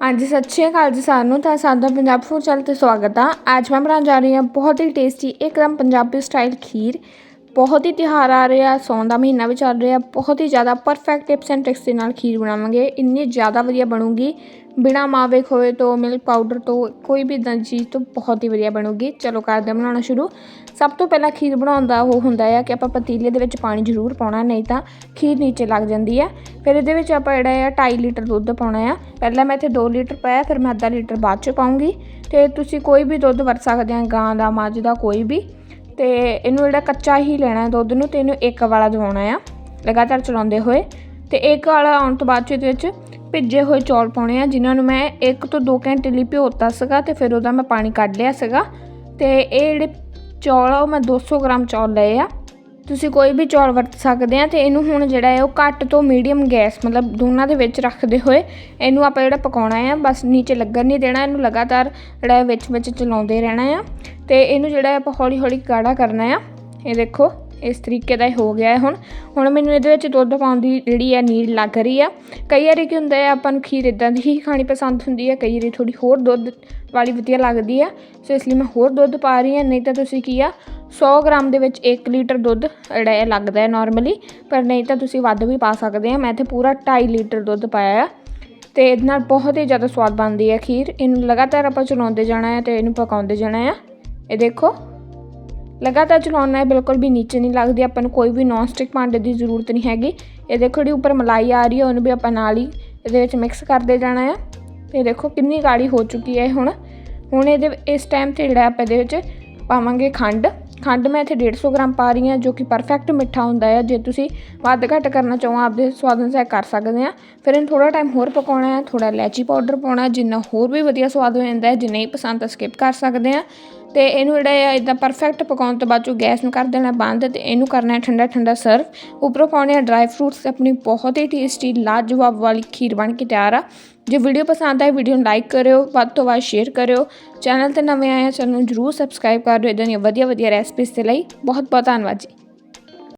ਹਾਂਜੀ, ਸਤਿ ਸ਼੍ਰੀ ਅਕਾਲ ਜੀ ਸਾਨੂੰ ਤਾਂ ਸਾਡਾ ਪੰਜਾਬ ਫੂਡ ਚੈਨਲ ਤੇ ਸਵਾਗਤ ਆ। ਅੱਜ ਮੈਂ ਬਣਾਉਣ ਜਾ ਰਹੀ ਹਾਂ ਬਹੁਤ ਹੀ ਟੇਸਟੀ ਇੱਕਦਮ ਪੰਜਾਬੀ ਸਟਾਈਲ ਖੀਰ। ਬਹੁਤ ਹੀ ਤਿਉਹਾਰ ਆ ਰਿਹਾ, ਸੌਣ ਦਾ ਮਹੀਨਾ ਵੀ ਚੱਲ ਰਿਹਾ, ਬਹੁਤ ਹੀ ਜ਼ਿਆਦਾ ਪਰਫੈਕਟ ਟਿਪਸ ਐਂਡ ਟ੍ਰਿਕਸ ਦੇ ਨਾਲ ਖੀਰ ਬਣਾਵਾਂਗੇ, ਇੰਨੀ ਜ਼ਿਆਦਾ ਵਧੀਆ ਬਣੂਗੀ, ਬਿਨਾ ਮਾਵੇ ਖੋਏ ਤੋਂ ਮਿਲਕ ਪਾਊਡਰ ਤੋਂ, ਕੋਈ ਵੀ ਇਦਾਂ ਦੀ ਚੀਜ਼ ਤੋਂ ਬਹੁਤ ਹੀ ਵਧੀਆ ਬਣੂਗੀ। ਚਲੋ ਕਰਦੇ ਹਾਂ ਬਣਾਉਣਾ ਸ਼ੁਰੂ। ਸਭ ਤੋਂ ਪਹਿਲਾਂ ਖੀਰ ਬਣਾਉਣ ਦਾ ਉਹ ਹੁੰਦਾ ਹੈ ਕਿ ਆਪਾਂ ਪਤੀਲੇ ਦੇ ਵਿੱਚ ਪਾਣੀ ਜ਼ਰੂਰ ਪਾਉਣਾ, ਨਹੀਂ ਤਾਂ ਖੀਰ ਨੀਚੇ ਲੱਗ ਜਾਂਦੀ ਹੈ ਫਿਰ ਇਹਦੇ ਵਿੱਚ ਆਪਾਂ ਜਿਹੜਾ ਆ 2.5 ਲੀਟਰ ਦੁੱਧ ਪਾਉਣਾ ਆ। ਪਹਿਲਾਂ ਮੈਂ ਇੱਥੇ 2 ਲੀਟਰ ਪਾਇਆ, ਫਿਰ ਮੈਂ ਅੱਧਾ ਲੀਟਰ ਬਾਅਦ ਚ ਪਾਉਂਗੀ ਤੇ ਤੁਸੀਂ ਕੋਈ ਵੀ ਦੁੱਧ ਵਰਤ ਸਕਦੇ ਆ, ਗਾਂ ਦਾ, ਮੱਝ ਦਾ, ਕੋਈ ਵੀ। ਤੇ ਇਹਨੂੰ ਜਿਹੜਾ ਕੱਚਾ ਹੀ ਲੈਣਾ ਹੈ ਦੁੱਧ ਨੂੰ ਤੇ ਇਹਨੂੰ ਇੱਕ ਵਾਲਾ ਦਿਵਾਉਣਾ ਆ, ਲਗਾਤਾਰ ਚਲਾਉਂਦੇ ਹੋਏ। ਤੇ ਇੱਕ ਵਾਲਾ ਆਉਣ ਤੋਂ ਬਾਅਦ ਚ ਇਹਦੇ ਵਿੱਚ ਭਿੱਜੇ ਹੋਏ ਚੌਲ ਪਾਉਣੇ ਆ, ਜਿਨ੍ਹਾਂ ਨੂੰ ਮੈਂ 1 ਤੋਂ 2 ਘੰਟੇ ਲਈ ਭਿਓਤਾ ਸੀਗਾ ਤੇ ਫਿਰ ਉਹਦਾ ਮੈਂ ਪਾਣੀ ਕੱਢ ਲਿਆ ਸੀਗਾ। ਤੇ ਇਹ ਜਿਹੜੇ ਚੌਲ ਆ, ਉਹ ਮੈਂ 200 ਗ੍ਰਾਮ ਚੌਲ ਲਏ ਆ। ਤੁਸੀਂ ਕੋਈ ਵੀ ਚੌਲ ਵਰਤ ਸਕਦੇ ਆ ਤੇ ਇਹਨੂੰ ਹੁਣ ਜਿਹੜਾ ਹੈ ਉਹ ਘੱਟ ਤੋਂ ਮੀਡੀਅਮ ਗੈਸ, ਮਤਲਬ ਦੋਨਾਂ ਦੇ ਵਿੱਚ ਰੱਖਦੇ ਹੋਏ ਇਹਨੂੰ ਆਪਾਂ ਜਿਹੜਾ ਪਕਾਉਣਾ ਆ, ਬਸ ਨੀਚੇ ਲੱਗਣ ਨਹੀਂ ਦੇਣਾ, ਇਹਨੂੰ ਲਗਾਤਾਰ ਜਿਹੜਾ ਵਿੱਚ ਵਿੱਚ ਚਲਾਉਂਦੇ ਰਹਿਣਾ ਆ ਤੇ ਇਹਨੂੰ ਜਿਹੜਾ ਆਪਾਂ ਹੌਲੀ ਹੌਲੀ ਗਾੜਾ ਕਰਨਾ ਆ। ਇਹ ਦੇਖੋ। ਇਸ ਤਰੀਕੇ ਦਾ ਹੀ ਹੋ ਗਿਆ ਹੈ ਹੁਣ। ਹੁਣ ਮੈਨੂੰ ਇਹਦੇ ਵਿੱਚ ਦੁੱਧ ਪਾਉਣ ਦੀ ਜਿਹੜੀ ਹੈ ਨੀਡ ਲੱਗ ਰਹੀ ਆ ਕਈ ਵਾਰੀ ਕੀ ਹੁੰਦਾ ਹੈ, ਆਪਾਂ ਨੂੰ ਖੀਰ ਇਦਾਂ ਦੀ ਹੀ ਖਾਣੀ ਪਸੰਦ ਹੁੰਦੀ ਹੈ, ਕਈ ਵਾਰੀ ਥੋੜੀ ਹੋਰ ਦੁੱਧ ਵਾਲੀ ਵਧੀਆ ਲੱਗਦੀ ਆ ਸੋ ਇਸ ਲਈ ਮੈਂ ਹੋਰ ਦੁੱਧ ਪਾ ਰਹੀ ਹਾਂ, ਨਹੀਂ ਤਾਂ ਤੁਸੀਂ ਕੀ ਆ 100 ਗ੍ਰਾਮ ਦੇ ਵਿੱਚ 1 ਲੀਟਰ ਦੁੱਧ ਜਿਹੜਾ ਹੈ ਲੱਗਦਾ ਹੈ ਨਾਰਮਲੀ ਪਰ ਨਹੀਂ ਤਾਂ ਤੁਸੀਂ ਵੱਧ ਵੀ ਪਾ ਸਕਦੇ ਆ ਮੈਂ ਇੱਥੇ ਪੂਰਾ 2.5 ਲੀਟਰ ਦੁੱਧ ਪਾਇਆ ਆ ਤੇ ਇਹਦੇ ਨਾਲ ਬਹੁਤ ਹੀ ਜ਼ਿਆਦਾ ਸਵਾਦ ਬਣਦੀ ਹੈ ਖੀਰ। ਇਹਨੂੰ ਲਗਾਤਾਰ ਆਪਾਂ ਚਲਾਉਂਦੇ ਜਾਣਾ ਹੈ ਤੇ ਇਹਨੂੰ ਪਕਾਉਂਦੇ ਜਾਣਾ ਆ ਇਹ ਦੇਖੋ। ਲਗਾਤਾਰ ਚਲਾਉਣਾ ਹੈ ਬਿਲਕੁਲ ਵੀ ਨੀਚੇ ਨਹੀਂ ਲੱਗਦੀ, ਆਪਾਂ ਨੂੰ ਕੋਈ ਵੀ ਨੌਨ ਸਟਿਕ ਭਾਂਡੇ ਦੀ ਜ਼ਰੂਰਤ ਨਹੀਂ ਹੈਗੀ। ਇਹ ਦੇਖੋ ਜਿਹੜੀ ਉੱਪਰ ਮਲਾਈ ਆ ਰਹੀ ਹੈ, ਉਹਨੂੰ ਵੀ ਆਪਾਂ ਨਾਲ ਹੀ ਇਹਦੇ ਵਿੱਚ ਮਿਕਸ ਕਰਦੇ ਜਾਣਾ ਆ। ਤੇ ਦੇਖੋ ਕਿੰਨੀ ਗਾੜੀ ਹੋ ਚੁੱਕੀ ਹੈ ਹੁਣ। ਹੁਣ ਇਹਦੇ ਇਸ ਟਾਈਮ ਤੇ ਜਿਹੜਾ ਆਪਾਂ ਇਹਦੇ ਵਿੱਚ ਪਾਵਾਂਗੇ ਖੰਡ। ਖੰਡ ਮੈਂ ਇੱਥੇ 150 ਗ੍ਰਾਮ ਪਾ ਰਹੀ ਹਾਂ, ਜੋ ਕਿ ਪਰਫੈਕਟ ਮਿੱਠਾ ਹੁੰਦਾ ਹੈ ਜੇ ਤੁਸੀਂ ਵੱਧ ਘੱਟ ਕਰਨਾ ਚਾਹੋ ਆਪਦੇ ਸਵਾਦ ਅਨੁਸਾਰ ਕਰ ਸਕਦੇ ਆ ਫਿਰ ਇਹਨੂੰ ਥੋੜਾ ਟਾਈਮ ਹੋਰ ਪਕਾਉਣਾ ਹੈ ਥੋੜਾ ਇਲਾਚੀ ਪਾਊਡਰ ਪਾਉਣਾ, ਜਿੰਨਾ ਹੋਰ ਵੀ ਵਧੀਆ ਸਵਾਦ ਹੋ ਜਾਂਦਾ ਹੈ ਜੇ ਨਹੀਂ ਪਸੰਦ ਤਾਂ ਸਕਿਪ ਕਰ ਸਕਦੇ ਆ ਤੇ ਇਹਨੂੰ ਜਿਹੜਾ ਹੈ ਇਦਾਂ ਪਰਫੈਕਟ ਪਕਾਉਣ ਤੋਂ ਬਾਅਦ ਚੋਂ ਗੈਸ ਨੂੰ ਕਰ ਦੇਣਾ ਬੰਦ ਤੇ ਇਹਨੂੰ ਕਰਨਾ ਹੈ ਠੰਡਾ ਠੰਡਾ ਸਰਵ ਉੱਪਰੋਂ ਪਾਉਣੇ ਆ ਡਰਾਈ ਫਰੂਟਸ ਆਪਣੀ ਬਹੁਤ ਹੀ ਟੇਸਟੀ ਲਾਜਵਾਬ ਵਾਲੀ ਖੀਰ ਬਣ ਕੇ ਤਿਆਰ ਆ। ਜੇ ਵੀਡੀਓ ਪਸੰਦ ਆਏ ਵੀਡੀਓ ਨੂੰ ਲਾਈਕ ਕਰਿਓ, ਵੱਧ ਤੋਂ ਵੱਧ ਸ਼ੇਅਰ ਕਰਿਓ। ਚੈਨਲ ਤੇ ਨਵੇਂ ਆਏ ਆ, ਚੈਨਲ ਨੂੰ ਜਰੂਰ ਸਬਸਕ੍ਰਾਈਬ ਕਰ ਦਿਓ। ਇਦਾਂ ਦੀਆਂ ਵਧੀਆ ਵਧੀਆ ਰੈਸਪੀਜ਼ ਦੇ ਲਈ ਬਹੁਤ ਬਹੁਤ ਧੰਨਵਾਦ ਜੀ।